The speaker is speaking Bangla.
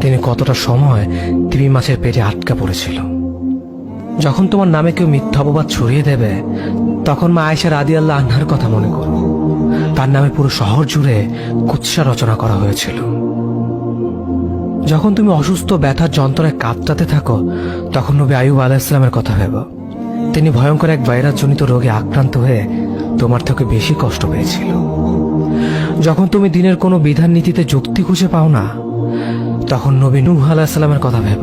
তিনি কতটা সময় তিমি মাছের পেটে আটকা পড়েছিল। যখন তোমার নামে কেউ মিথ্যা অপবাদ ছড়িয়ে দেবে, তখন মা আয়সা রাদি আল্লাহ আনহার কথা মনে করো। তার নামে পুরো শহর জুড়ে কুৎসা রচনা করা হয়েছিল। যখন তুমি অসুস্থ, ব্যথার যন্ত্রণায় কাঁপতাতে থাকো, তখন নবী আয়ুব আলাহিসামের কথা ভেব। তিনি ভয়ঙ্কর এক ভাইরাসজনিত রোগে আক্রান্ত হয়ে তোমার থেকে বেশি কষ্ট পেয়েছিল। যখন তুমি দিনের কোনো বিধান নীতিতে যুক্তি খুঁজে পাও না, তখন নবী নূহ আলাহিসাল্লামের কথা ভেব।